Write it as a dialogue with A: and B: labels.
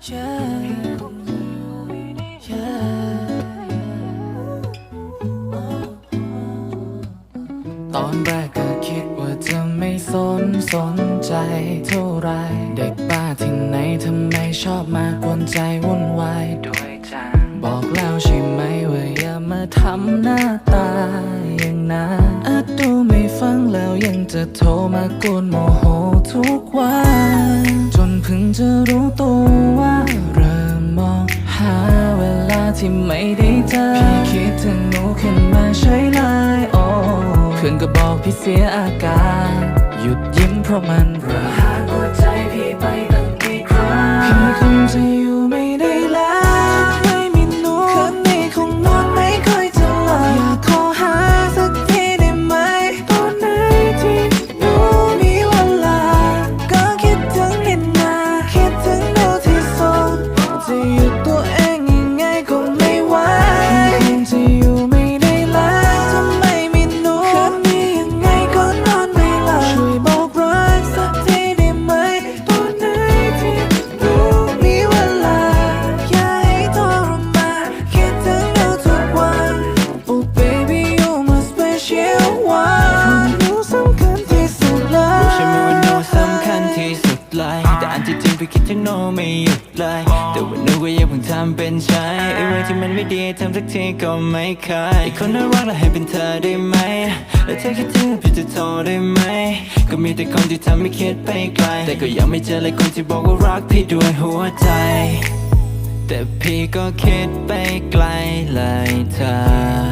A: ตอนแรกก็คิดว่าจะไม่สนสนใจเท่าไร เด็กบ้าที่ไหนทำไมชอบมากวนใจวุ่นวายด้วยจังบอกแล้วใช่ไหมว่าอย่ามาทำหน้า โทรมากวนโมโหทุกวัน จนเพิ่งจะรู้ตัวว่าเริ่มมองหาเวลาที่ไม่ได้เจอพี่คิดถึงหนูขึ้นมาใช่ไลน์โอ้เพื่อนก็บอกพี่เสียอาการ หยุดยิ้มเพราะมันระหากหัวใจพี่ไปตั้งกี่ครั้งพี่คงจะ
B: คิดถึงโนไม่หยุดเลย แต่ว่าโนก็ยังเพิ่งทำเป็นใช้ไอ้เรื่องที่มันไม่ดีทำสักทีก็ไม่เคยไอ้คนน่ารักแล้วให้เป็นเธอได้ไหม แล้วเธอคิดถึงพี่จะโทรได้ไหม ก็มีแต่คนที่ทำให้คิดไปไกล แต่ก็ยังไม่เจอเลยคนที่บอกว่ารักพี่ด้วยหัวใจ แต่พี่ก็คิดไปไกลเลยเธอ